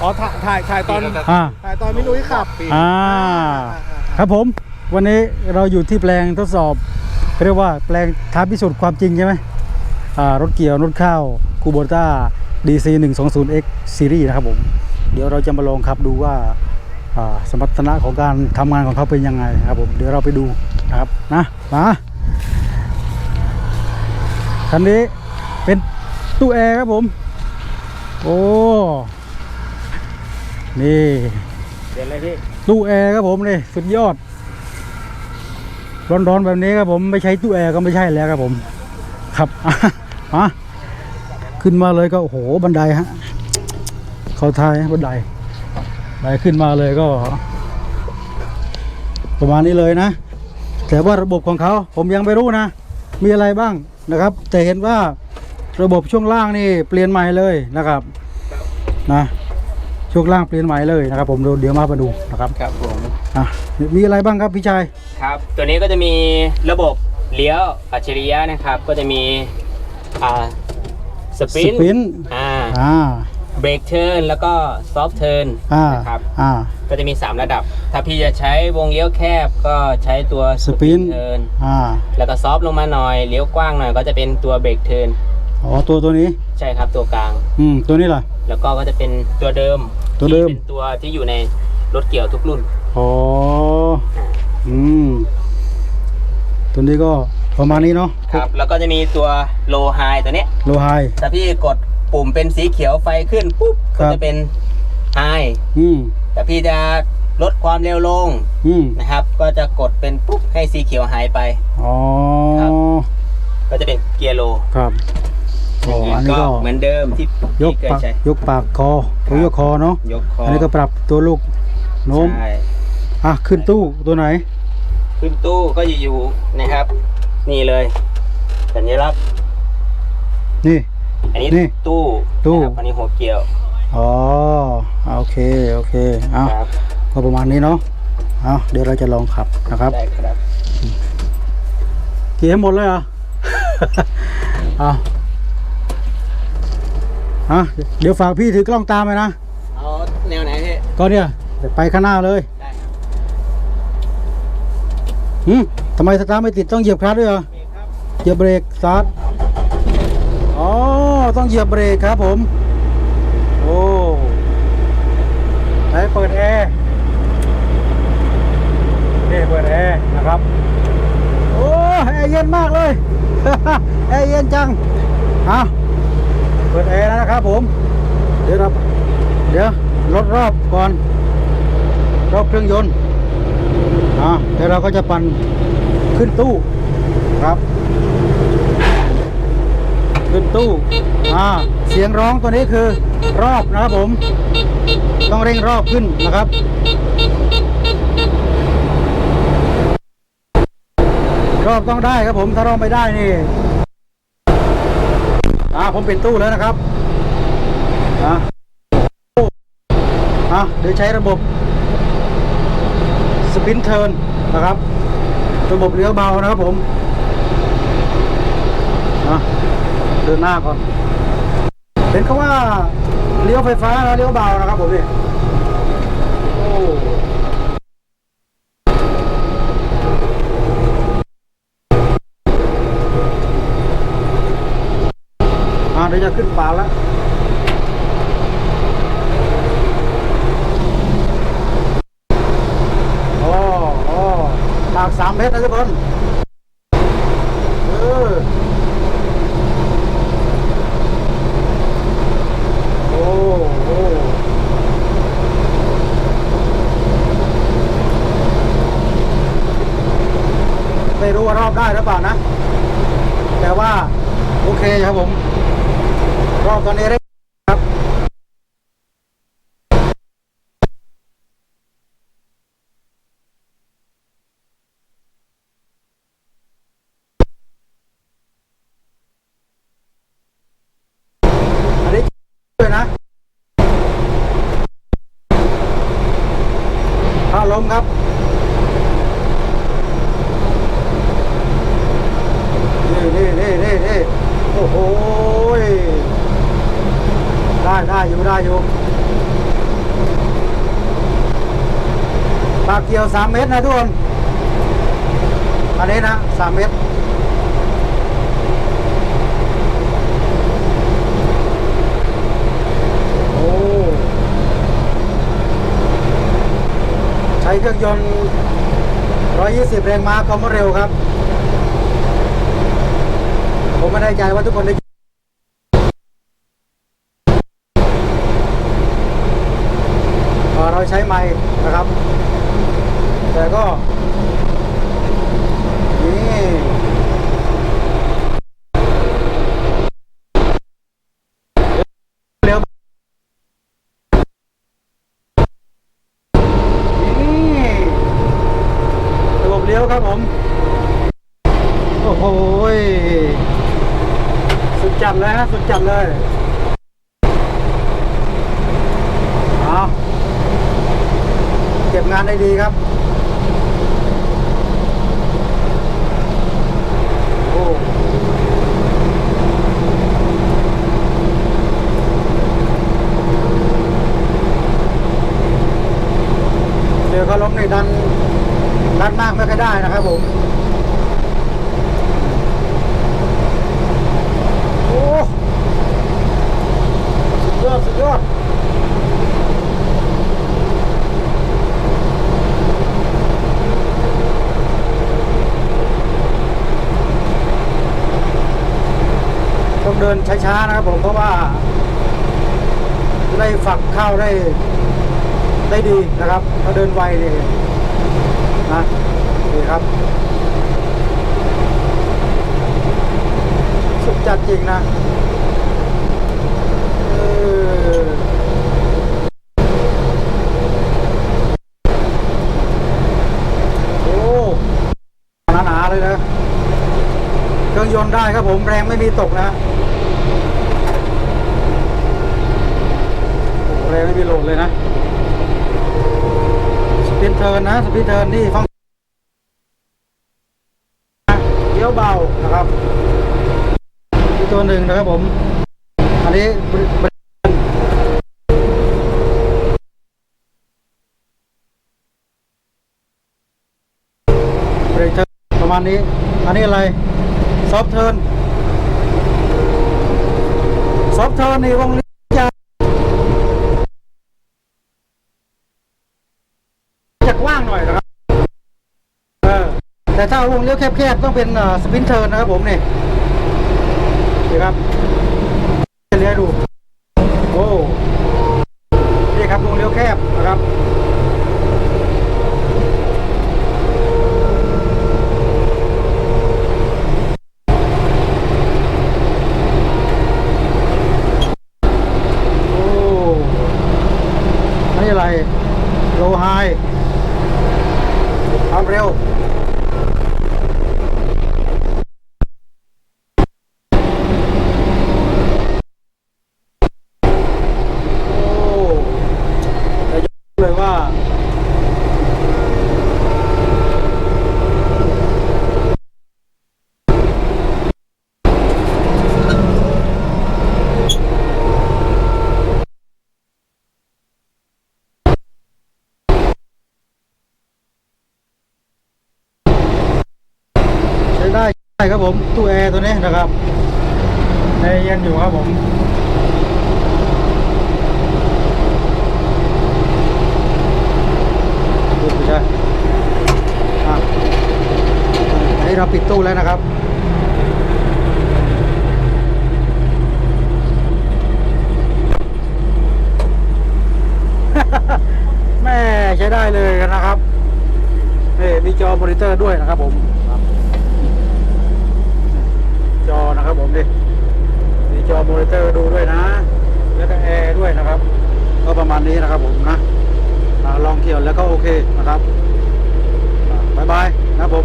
อ๋อถ่ายถ่ายถ่ายตอนอ่าถ่ายตอนไม่รู้ที่ขับอ่าครับผมวันนี้เราอยู่ที่แปลงทดสอบเรียกว่าแปลงท้าพิสูจน์ความจริงใช่ไหมอ่ารถเกี่ยวรถข้าวคูโบต้า DC 1 2 0 X Series นะครับผม เดี๋ยวเราจะมาลองขับดูว่าอ่าสมรรถนะของการทำงานของเขาเป็นยังไงครับผมเดี๋ยวเราไปดูนะครับนะมาคันนี้เป็นตู้แอร์ครับผม โอ้ นี่เดี๋ยวอะไรพี่ตู้แอร์ครับผมนี่สุดยอด ร้อนๆแบบนี้ครับผมไม่ใช้ตู้แอร์ก็ไม่ใช่แล้วครับผม ครับมาขึ้นมาเลยก็โอ้โหบันไดฮะเขาทายบันไดบันไดขึ้นมาเลยก็ ประมาณนี้เลยนะ แต่ว่าระบบของเขาผมยังไม่รู้นะ มีอะไรบ้างนะครับ แต่เห็นว่าระบบช่วงล่างนี่เปลี่ยนใหม่เลยนะครับนะ ช่วงล่างเปลี่ยนใหม่เลยนะครับผมเดี๋ยวมามาดูนะครับครับผมอะมีอะไรบ้างครับพี่ชายครับ ตัวนี้ก็จะมีระบบเลี้ยวอัจฉริยะนะครับ ก็จะมีอ่าสปรินสปรินอ่าอ่าเบรกเทิร์นแล้วก็ซอฟเทิร์นอ่านะครับอ่า ก็จะมี 3 ระดับ ถ้าพี่จะใช้วงเลี้ยวแคบก็ใช้ตัวสปรินเทิร์นอ่าแล้วก็ซอฟลงมาหน่อยเลี้ยวกว้างหน่อยก็จะเป็นตัวเบรกเทิร์นอ๋อตัวตัวนี้ใช่ครับตัวกลาง อืมตัวนี้ล่ะ แล้วก็ก็จะเป็นตัวเดิมตัวเดิม ที่เป็นตัวที่อยู่ในรถเกี่ยวทุกรุ่นอ๋อ อืม ตัวนี้ก็ประมาณนี้เนาะครับ แล้วก็จะมีตัวโลไฮตัวเนี้ยโลไฮ ถ้าพี่กดปุ่มเป็นสีเขียวไฟขึ้นปุ๊บครัก็บ จะเป็นไฮอืม แต่พี่จะลดความเร็วลงอืม นะครับ ก็จะกดเป็นปุ๊บให้สีเขียวหายไป อ๋อ ครับ ก็จะเป็นเกียร์โล ครับ อ๋ออันนี้ก็ก็เหมือนเดิมที่ยกพี่เคยปากใช้ยกปากคอครับยกคอเนาะยกคออัอันนี้ก็ปรับตัวลูกโน้มใช่อะขึ้นตู้ตัวไหนขึ้นตู้ก็จะอยู่นะครับ นี่เลยสัญลักษณ์นี่ อันนี้นี่ตู้ตู้ นะครับอันนี้หัวเกียวอ๋อโอเคโอเคเอาครับก็ประมาณนี้เนาะเอาเดี๋ยวเราจะลองขับนะครับได้ครับเกี่ให้หมดเลยเหรอ เอา ฮะเดี๋ยวฝากพี่ถือกล้องตามไปนะ เอาแนวไหนพี่ ก็เนี่ยเดี๋ยวไปข้างหน้าเลยได้ครับหืมทำไมสตาร์ทไม่ติดต้องเหยียบคลัตช์ด้วยเหรอนี่ครับเหยียบเบรกสตาร์ทอ๋อ ต้องเหยียบเบรกครับผม โอ้ไหนเปิดแอร์นี่เปิดแอร์นะครับ โอ้แอร์เย็นมากเลย แอร์เย็นจังเอา เปิดแอร์แล้วนะครับผม เดี๋ยวเราเดี๋ยวลดรอบก่อน รอบเครื่องยนต์อ่าเดี๋ยวเราก็จะปั่นขึ้นตู้ครับ ขึ้นตู้อ่าเสียงร้องตัวนี้คือรอบนะครับผม ต้องเร่งรอบขึ้นนะครับรอบต้องได้ครับผมถ้ารอบไม่ได้นี่ ผมปิดตู้แล้วนะครับอ่าอะเดี๋ยวใช้ระบบสปินเทิร์นนะครับ ระบบเลี้ยวเบานะครับผมอะเดินหน้าก่อน เห็นเขาว่าเลี้ยวไฟฟ้าแล้วเลี้ยวเบานะครับผมเนี่โอ้ เดี๋ยวจะขึ้นป่าแล้วโอ้โอ้หนักสามเมตรนะทุกคนเออโอ้โอ้ไม่รู้ว่ารอบได้หรือเปล่านะ แต่ว่า โอเคครับผม รอบ ตอนนี้เร่งครับอันนี้ด้วยนะถ้าลมครับ นี่นี่นี่นี่นี่โอ้โหยได้ได้อยู่ได้อยู่ เดียว3เมตรนะทุกคนอันนี้นะ3เมตรโอ้ใช้เครื่องยนต์120 แรงม้าความเร็วครับ ผมไม่แน่ใจว่าทุกคนได้เอ่อเราใช้ไม้นะครับ แต่ก็ นี่เร็วนี่ระบบเลี้ยวครับผม โอ้โหยสุดจัด เลยฮะสุดจัดเลยเอาเก็บงานได้ดีครับ โอ้เดี๋ยวเขาล้มในดันดันมากไม่ค่อยได้นะครับผม โอ้ สุดยอด สุดยอด ต้อง เดินช้าๆนะครับผมเพราะว่า ได้ฝักข้าวได้ ได้ดีนะครับ ถ้าเดินไวนี่นะนี่ครับ สุดจัดจริงนะโอ้หนาๆเลยนะเครื่องยนต์ได้ครับผมแรงไม่มีตกนะ โอ้แรงไม่มีโหลดเลยนะสปินเทิร์นนะสปินเทิร์นนี่ฟังเลี้ยวเบานะครับอีกตัวหนึ่งนะครับผม อันนี้บริบริเบรกเทิร์นประมาณนี้ อันนี้อะไรซอฟเทิร์นซอฟเทิร์นในวงเลี้ยวจะจะกว้างหน่อยนะครับ เออ แต่ถ้าวงเลี้ยวแคบๆต้องเป็นสปินเทิร์นนะครับผมเนี่ยนี่ครับจะเลี้ยดู โอ้ นี่ครับวงเลี้ยวแคบนะครับ โอ้อันนี้อะไร โลไฮความเร็ว โอ้แต่ยกเลยว่า ใช้ได้ ใช่ครับผมตู้แอร์ตัวนี้นะครับแอร์เย็นอยู่ครับผมดูไม่ใช่อะอันนี้เราปิดตู้แล้วนะครับแม่ใช้ได้เลยนะครับนี่มีจอมอนิเตอร์ด้วยนะครับผม จอนะครับผมดิมีจอมอนิเตอร์ดูด้วยนะ แล้วก็แอร์ด้วยนะครับ ก็ประมาณนี้นะครับผมนะอ่าลองเที่ยวแล้วก็โอเคนะครับบายบายนะผม